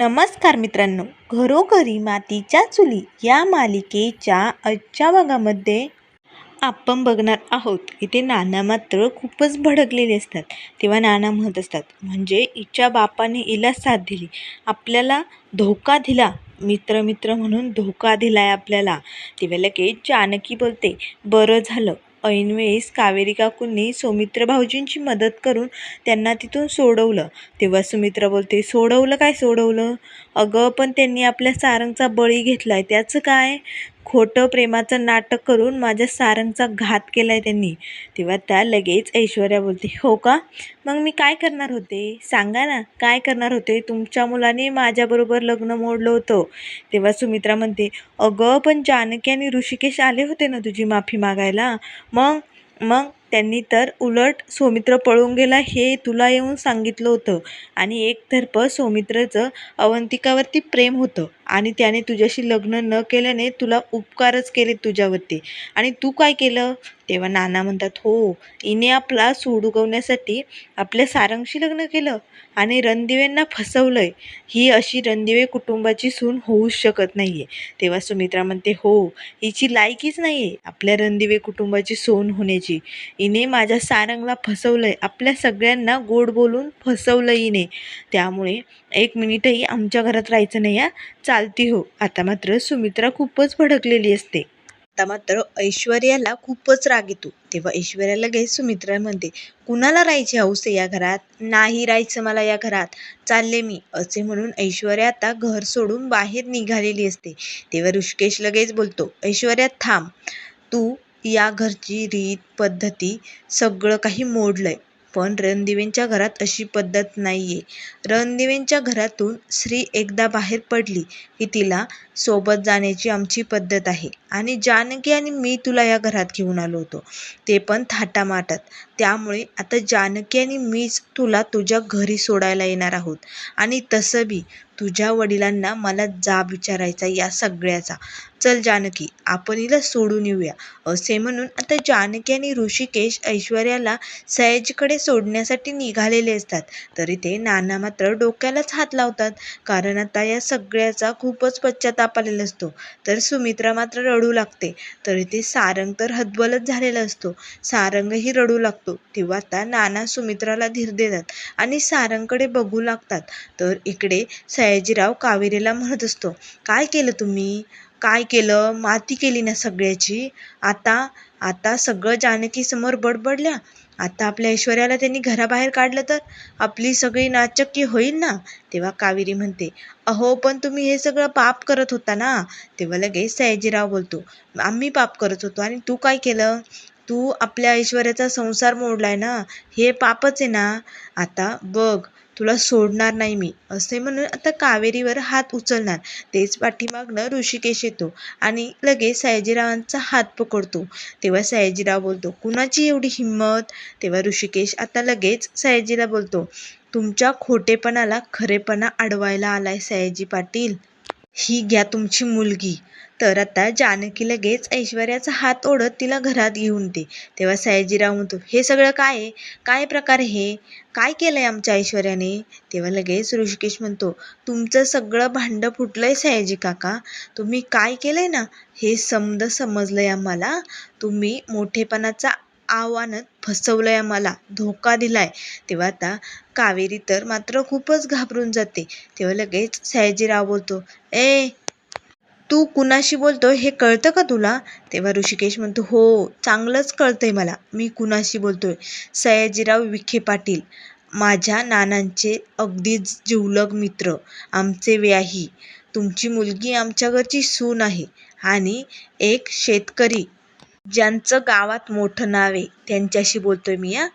नमस्कार मित्रांनो. घरोघरी मातीच्या चुली या मालिकेच्या आजच्या भागामध्ये आपण बघणार आहोत. इथे नाना मात्र खूपच भडकलेले असतात. तेव्हा नाना म्हणत असतात म्हणजे हिच्या बापाने हिला साथ दिली. आपल्याला धोका दिला. मित्र मित्र म्हणून धोका दिला आहे आपल्याला तेव्हा लगेच जानकी बोलते. बरं झालं. ऐनवेळेस कावेरी काकूंनी सौमित्र भाऊजींची मदत करून त्यांना तिथून सोडवलं. तेव्हा सुमित्रा बोलते सोडवलं? काय सोडवलं? अगं पण त्यांनी आपल्या सारंगचा बळी घेतला आहे त्याचं काय? खोटं प्रेमाचं नाटक करून माझ्या सारंगचा घात केला आहे त्यांनी. तेव्हा त्या लगेच ऐश्वर्या बोलते हो का? मग मी काय करणार होते? सांगा ना काय करणार होते? तुमच्या मुलाने माझ्याबरोबर लग्न मोडलं होतं. तेव्हा सुमित्रा म्हणते अगं पण जानकी आणि ऋषिकेश आले होते ना तुझी माफी मागायला? मग मग त्यांनी तर उलट सौमित्र पळून गेला हे तुला येऊन सांगितलं होतं. आणि एकतर्फ सौमित्रचं अवंतिकावरती प्रेम होतं. आणि त्याने तुझ्याशी लग्न न केल्याने तुला उपकारच केले तुझ्यावरती. आणि तू काय केलं? तेव्हा नाना म्हणतात हो हिने आपला सूड उगवण्यासाठी आपल्या सारंगशी लग्न केलं आणि रणदिवेंना फसवलंय. ही अशी रणदिवे कुटुंबाची सून होऊच शकत नाही आहे तेव्हा सुमित्रा म्हणते हो हिची लायकीच नाही आहे आपल्या रणदिवे कुटुंबाची सोन होण्याची. हिने माझ्या सारंगला फसवलंय आपल्या सगळ्यांना गोड बोलून फसवलं हिने. त्यामुळे एक मिनिटही आमच्या घरात राहायचं नाही या चालती हो. आता मात्र सुमित्रा खूपच भडकलेली असते. आता मात्र ऐश्वर्याला खूपच राग येतो. तेव्हा ऐश्वर्या लगेच सुमित्रा म्हणते कुणाला राहायची हौस आहे या घरात? नाही राहायचं मला या घरात. चालले मी असे म्हणून ऐश्वर्या आता घर सोडून बाहेर निघालेली असते. तेव्हा ऋषिकेश लगेच बोलतो ऐश्वर्या थांब. तू या घरची रीत पद्धती सगळं काही मोडलं आहे पण रणदिवेंच्या घरात अशी पद्धत नाही आहे रणदिवेंच्या घरातून स्त्री एकदा बाहेर पडली की तिला सोबत जाण्याची आमची पद्धत आहे. आणि जानकी आणि मी तुला या घरात घेऊन आलो होतो. ते पण थाटामाटात. त्यामुळे आता जानकी आणि मीच तुला तुझ्या घरी सोडायला येणार आहोत. आणि तसं बी तुझ्या वडिलांना मला जाब विचारायचा या सगळ्याचा. चल जानकी आपण हिला सोडून येऊया असे म्हणून आता जानकी आणि ऋषिकेश ऐश्वर्याला सयाजीकडे सोडण्यासाठी निघालेले असतात. तरी ते नाना मात्र डोक्यालाच हात लावतात कारण आता या सगळ्याचा खूपच पश्चाताप आलेला असतो. तर सुमित्रा मात्र रडू लागते तरी ते सारंग तर हतबलच झालेला असतो. सारंगही रडू लागतो तेव्हा आता नाना सुमित्राला धीर देतात आणि सारंगकडे बघू लागतात. तर इकडे सयाजीराव कावेरीला म्हणत असतो काय केलं तुम्ही? काय केलं? माती केली ना सगळ्याची? आता आता सगळं जानकीसमोर बडबडल्या. आता आपल्या ऐश्वर्याला त्यांनी घराबाहेर काढलं तर? आपली सगळी नाचक्की होईल ना? तेव्हा कावेरी म्हणते अहो पण तुम्ही हे सगळं पाप करत होता ना? तेव्हा लगेच सयाजीराव बोलतो आम्ही पाप करत होतो. आणि तू काय केलं? तू आपल्या ऐश्वर्याचा संसार मोडलाय ना? हे पापच आहे ना? आता बघ तुला सोडणार नाही मी असे म्हणून आता कावेरीवर हात उचलणार. तेच पाठीमागनं ऋषिकेश येतो आणि लगेच सयाजीरावांचा हात पकडतो. तेव्हा सयाजीराव बोलतो कुणाची एवढी हिंमत? तेव्हा ऋषिकेश आता लगेच सयाजीला बोलतो तुमच्या खोटेपणाला खरेपणा अडवायला आलाय सयाजी पाटील. ही घ्या तुमची मुलगी. तर आता जानकी लगेच ऐश्वर्याचा हात ओढत तिला घरात घेऊन दे. तेव्हा सयाजीराव म्हणतो हे सगळं काय आहे? काय प्रकार हे? काय केलं आहे आमच्या ऐश्वर्याने? तेव्हा लगेच ऋषिकेश म्हणतो तुमचं सगळं भांडं फुटलं आहे सयाजी काका. तुम्ही काय केलं आहे ना? हे समद समजलं आहे आम्हाला. तुम्ही मोठेपणाचा आव्हानात फसवलंय मला धोका दिलाय. तेव्हा आता कावेरी तर मात्र खूपच घाबरून जाते. तेव्हा लगेच सयाजीराव बोलतो ए तू कुणाशी बोलतो? हे कळतं का तुला? तेव्हा ऋषिकेश म्हणतो हो चांगलंच कळतंय मला. मी कुणाशी बोलतोय? सयाजीराव विखे पाटील माझ्या नानांचे अगदीच जिवलग मित्र. आमचे व्याही. तुमची मुलगी आमच्या घरची सून आहे आणि एक शेतकरी. ज्यांचं गावात मोठं नाव आहे त्यांच्याशी बोलतो आहे मी हां.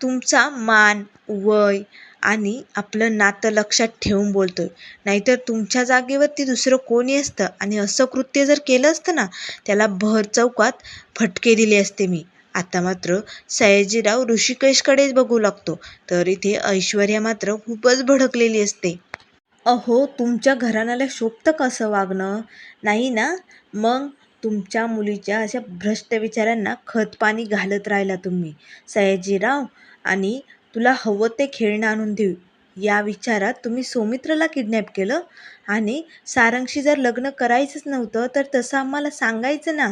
तुमचा मान वय आणि आपलं नातं लक्षात ठेवून बोलतो आहे नाहीतर तुमच्या जागेवरती दुसरं कोणी असतं? आणि असं कृत्य जर केलं असतं ना त्याला भर चौकात फटके दिले असते मी. आता मात्र सयाजीराव ऋषिकेशकडेच बघू लागतो तर इथे ऐश्वर्या मात्र खूपच भडकलेली असते. अहो तुमच्या घराण्याला शोभतं कसं वागणं? नाही ना? मग? तुमच्या मुलीच्या अशा भ्रष्ट विचारांना खतपाणी घालत राहिला तुम्ही. सयाजीराव आणि तुला हवं ते खेळणं आणून देऊ. या विचारात तुम्ही सौमित्रला किडनॅप केलं? आणि सारंगशी जर लग्न करायचंच नव्हतं तर तसं आम्हाला सांगायचं ना.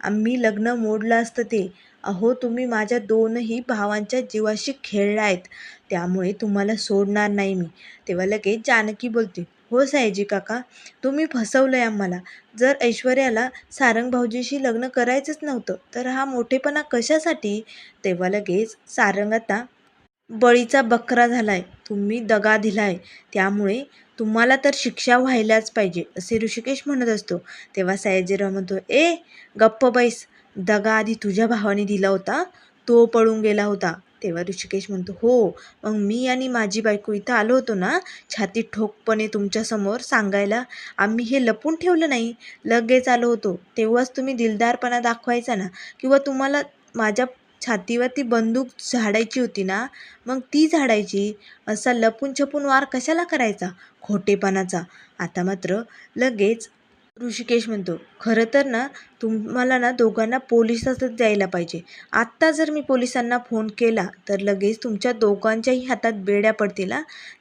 आम्ही लग्न मोडलं असतं ते. अहो तुम्ही माझ्या दोनही भावांच्या जीवाशी खेळला आहेत त्यामुळे तुम्हाला सोडणार नाही मी. तेव्हा लगेच जानकी बोलते हो सयाजी काका तुम्ही फसवलं आहे आम्हाला. जर ऐश्वर्याला सारंग भाऊजीशी लग्न करायचंच नव्हतं तर हा मोठेपणा कशासाठी? तेव्हा लगेच सारंग आता बळीचा बकरा झाला आहे तुम्ही दगा दिला आहे त्यामुळे तुम्हाला तर शिक्षा व्हायलाच पाहिजे असे ऋषिकेश म्हणत असतो. तेव्हा सयाजीराव म्हणतो ए गप्प बैस. दगा आधी तुझ्या भावाने दिला होता तो पळून गेला होता. तेव्हा ऋषिकेश म्हणतो हो मग मी आणि माझी बायको इथं आलो होतो ना छाती ठोकपणे तुमच्यासमोर सांगायला आम्ही हे लपून ठेवलं नाही. लगेच आलो होतो. तेव्हाच तुम्ही दिलदारपणा दाखवायचा ना किंवा तुम्हाला माझ्या छातीवरती बंदूक झाडायची होती ना मग ती झाडायची. असा लपून छपून वार कशाला करायचा? खोटेपणाचा. आता मात्र लगेच ऋषिकेश म्हणतो. खरं तर ना तुम्हाला ना दोघांना पोलिसातच द्यायला पाहिजे. आत्ता जर मी पोलिसांना फोन केला तर लगेच तुमच्या दोघांच्याही हातात बेड्या पडतील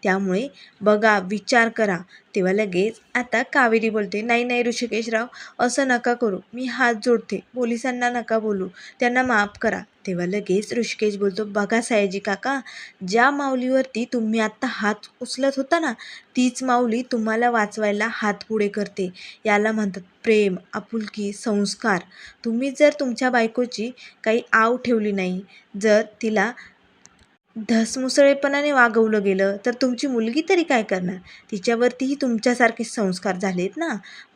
त्यामुळे बघा विचार करा. तेव्हा लगेच आता कावेरी बोलते नाही नाही ऋषिकेशराव असं नका करू. मी हात जोडते. पोलिसांना नका बोलू. त्यांना माफ करा. तेव्हा लगेच ऋषिकेश बोलतो बघा सयाजी काका ज्या माऊलीवरती तुम्ही आत्ता हात उचलत होता ना तीच माऊली तुम्हाला वाचवायला हात पुढे करते. याला म्हणतात प्रेम आपुलकी संस्कार. तुम्ही जर तुमच्या बायकोची काही आव ठेवली नाही जर तिला धसमुसळेपणाने वागवलं गेलं तर तुमची मुलगी तरी काय करणार? तिच्यावरतीही तुमच्यासारखे संस्कार झालेत ना?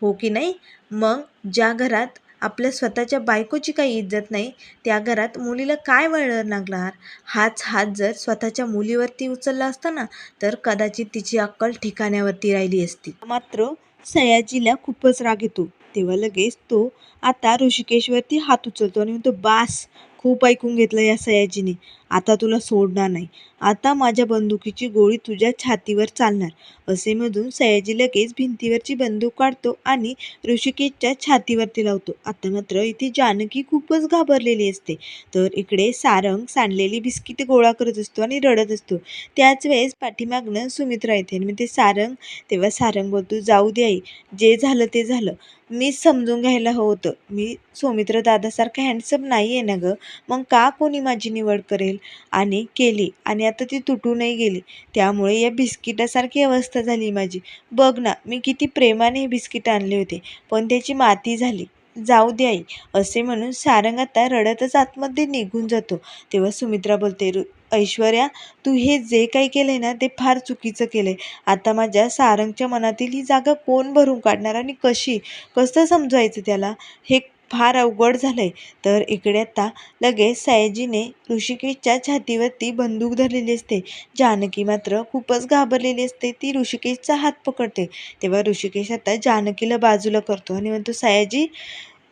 हो की नाही? मग ज्या घरात आपल्या स्वतःच्या बायकोची काही इज्जत नाही त्या घरात मुलीला काय वळण लागणार? हाच हात जर स्वतःच्या मुलीवरती उचलला असता ना तर कदाचित तिची अक्कल ठिकाण्यावरती राहिली असती. मात्र सयाजीला खूपच राग येतो. तेव्हा लगेच तो आता ऋषिकेशवरती हात उचलतो आणि म्हणतो बास खूप ऐकून घेतलं या सयाजीने. आता तुला सोडणार नाही. आता माझ्या बंदुकीची गोळी तुझ्या छातीवर चालणार. असे म्हणून सयाजी लगेच भिंतीवरची बंदूक काढतो आणि ऋषिकेशच्या छातीवरती लावतो. आता मात्र इथे जानकी खूपच घाबरलेली असते. तर इकडे सारंग सांडलेली बिस्किट गोळा करत असतो आणि रडत असतो. त्याच वेळेस पाठीमागनं सुमित्रा येते आणि ते सारंग तेव्हा सारंग बोलतो जाऊ दे आई जे झालं ते झालं. मी समजून घ्यायला हवं होतं. मी सौमित्र दादासारखं हँडसम नाही आहे ना गं. मग का कोणी माझी निवड करेल? आणि केली. आणि आता ती तुटूनही गेली. त्यामुळे या बिस्किटासारखी अवस्था झाली माझी. बघ ना मी किती प्रेमाने हे बिस्किट आणले होते. पण त्याची माती झाली. जाऊ दे आई. असे म्हणून सारंग आता रडतच आतमध्ये निघून जातो. तेव्हा सुमित्रा बोलते ऐश्वर्या तू हे जे काही केलंय ना ते फार चुकीचं केलंय. आता माझ्या सारंगच्या मनातील ही जागा कोण भरून काढणार आणि कशी? कसं समजवायचं त्याला? हे फार अवघड झालंय. तर इकडे आता लगेच सयाजीने ऋषिकेशच्या छातीवरती बंदूक धरलेली असते. जानकी मात्र खूपच घाबरलेली असते. ती ऋषिकेशचा हात पकडते. तेव्हा ऋषिकेश आता जानकीला बाजूला करतो आणि म्हणतो सयाजी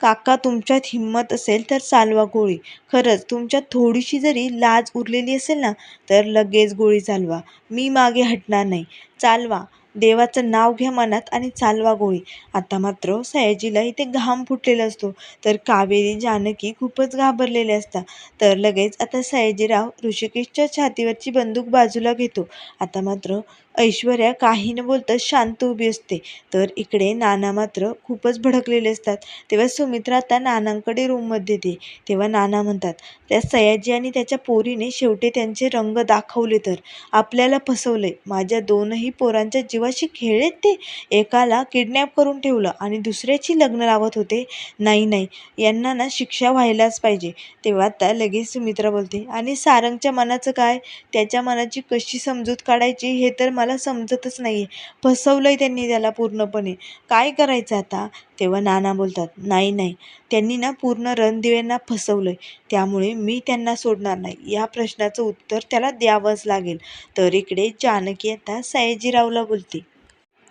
काका तुमच्यात हिंमत असेल तर चालवा गोळी. खरंच तुमच्यात थोडीशी जरी लाज उरलेली असेल ना तर लगेच गोळी चालवा. मी मागे हटणार नाही. चालवा. देवाचं नाव घ्या मनात आणि चालवा गोळी. आता मात्र सयाजीला इथे घाम फुटलेला असतो. तर कावेरी जानकी खूपच घाबरलेले असतात. तर लगेच आता सयाजीराव ऋषिकेशच्या छातीवरची बंदूक बाजूला घेतो. आता मात्र ऐश्वर्या काही न बोलता शांत उभी असते. तर इकडे नाना मात्र खूपच भडकलेले असतात. तेव्हा सुमित्रा आता नानांकडे रूममध्ये येते. तेव्हा नाना म्हणतात त्या सयाजी आणि त्याच्या पोरीने शेवटी त्यांचे रंग दाखवले तर. आपल्याला फसवले माझ्या दोनही पोरांच्या जीवाशी खेळलेत ते. एकाला किडनॅप करून ठेवलं आणि दुसऱ्याची लग्न लावत होते. नाही नाही. यांना ना शिक्षा व्हायलाच पाहिजे. तेव्हा आता लगेच सुमित्रा बोलते आणि सारंगच्या मनाचं काय? त्याच्या मनाची कशी समजूत काढायची? हे तर मला समजतच नाही आहे फसवलं आहे त्यांनी त्याला पूर्णपणे. काय करायचं आता? तेव्हा नाना बोलतात नाही नाही. त्यांनी ना पूर्ण रणदिव्यांना फसवलं आहे त्यामुळे मी त्यांना सोडणार नाही. या प्रश्नाचं उत्तर त्याला द्यावंच लागेल. तर इकडे जानकी आता सयाजीरावला बोलते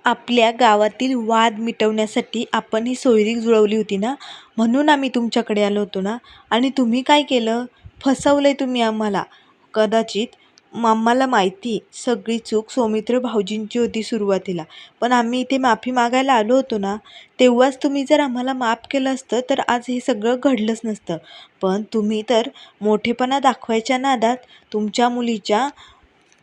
आपल्या गावातील वाद मिटवण्यासाठी आपण ही सोयरीक जुळवली होती ना? म्हणून आम्ही तुमच्याकडे आलो होतो ना? आणि तुम्ही काय केलं? फसवलं आहे तुम्ही आम्हाला. कदाचित आम्हाला माहिती सगळी चूक सौमित्र भाऊजींची होती सुरुवातीला. पण आम्ही इथे माफी मागायला आलो होतो ना तेव्हाच तुम्ही जर आम्हाला माफ केलं असतं तर आज हे सगळं घडलंच नसतं. पण तुम्ही तर मोठेपणा दाखवायच्या नादात तुमच्या मुलीच्या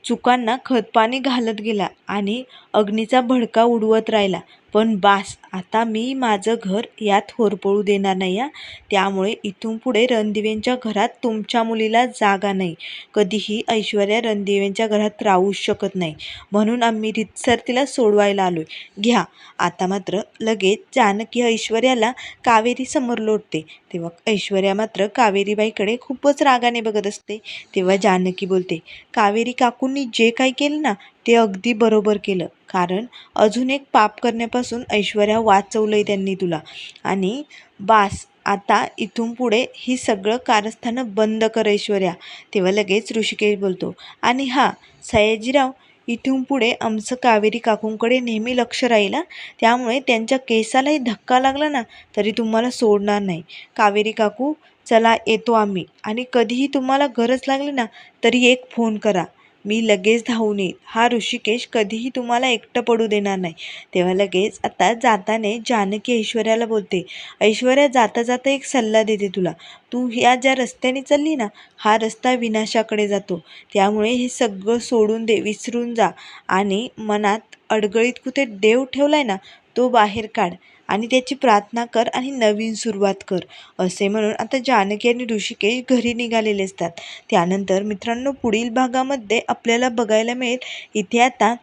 चुकांना खतपाणी घालत गेला आणि अग्नीचा भडका उडवत राहिला. पण बास आता मी माझं घर यात होरपळू देणार नाही या त्यामुळे इथून पुढे रणदिवेंच्या घरात तुमच्या मुलीला जागा नाही. कधीही ऐश्वर्या रणदिवेंच्या घरात राहूच शकत नाही. म्हणून आम्ही रितसर तिला सोडवायला आलोय. घ्या. आता मात्र लगेच जानकी ऐश्वर्याला कावेरी समोर लोटते. तेव्हा ऐश्वर्या मात्र कावेरीबाईकडे खूपच रागाने बघत असते. तेव्हा जानकी बोलते कावेरी काकूंनी जे काही केलं ना ते अगदी बरोबर केलं. कारण अजून एक पाप करण्यापासून ऐश्वर्या वाचवलंय त्यांनी तुला. आणि बास आता इथून पुढे ही सगळं कारस्थानं बंद कर ऐश्वर्या. तेव्हा लगेच ऋषिकेश बोलतो आणि हां सयाजीराव इथून पुढे आमचं कावेरी काकूंकडे नेहमी लक्ष राहील त्यामुळे त्यांच्या केसालाही धक्का लागला ना तरी तुम्हाला सोडणार नाही. कावेरी काकू चला येतो आम्ही. आणि कधीही तुम्हाला गरज लागली ना तरी एक फोन करा. मी लगेच धावून येईल हा ऋषिकेश कधीही तुम्हाला एकटं पडू देणार नाही. तेव्हा लगेच आता जाताने जानकी ऐश्वर्याला बोलते ऐश्वर्या जाता जाता एक सल्ला देते तुला. तू ह्या ज्या रस्त्याने चालली ना हा रस्ता विनाशाकडे जातो. त्यामुळे हे सगळं सोडून दे विसरून जा. आणि मनात अडगळीत कुठे देव ठेवलाय ना तो बाहेर काढ. आणि त्याची प्रार्थना कर आणि नवीन सुरुवात कर असे म्हणून आता जानकी आणि ऋषिकेश घरी निघालेले असतात. त्यानंतर मित्रांनो पुढील भागामध्ये आपल्याला बघायला मिळेल इथे आता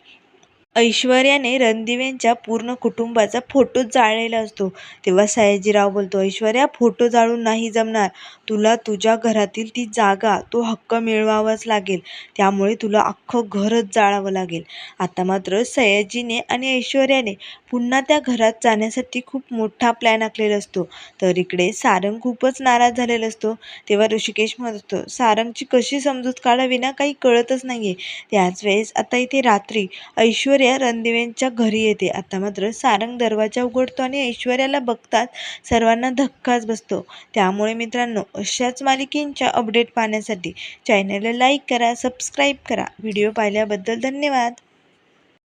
ऐश्वर्याने रणदिवेंच्या पूर्ण कुटुंबाचा फोटो जाळलेला असतो. तेव्हा सयाजीराव बोलतो ऐश्वर्या फोटो जाळून नाही जमणार. तुला तुझ्या घरातील ती जागा तो हक्क मिळवावाच लागेल. त्यामुळे तुला अख्खं घरच जाळावं लागेल. आता मात्र सयाजीने आणि ऐश्वर्याने पुन्हा त्या घरात जाण्यासाठी खूप मोठा प्लॅन आखलेला असतो. तर इकडे सारंग खूपच नाराज झालेला असतो. तेव्हा ऋषिकेश म्हणत असतो सारंगची कशी समजूत काढावी ना? काही कळतच नाही आहे त्याच वेळेस आता इथे रात्री ऐश्वर्या रणदिवेंच्या घरी येते. आता मात्र सारंग दरवाजा उघडतो आणि ऐश्वर्याला बघतात सर्वांना धक्काच बसतो. त्यामुळे मित्रांनो अशाच मालिकेंच्या अपडेट पाहण्यासाठी चॅनलला लाईक करा सबस्क्राईब करा. व्हिडिओ पाहिल्याबद्दल धन्यवाद.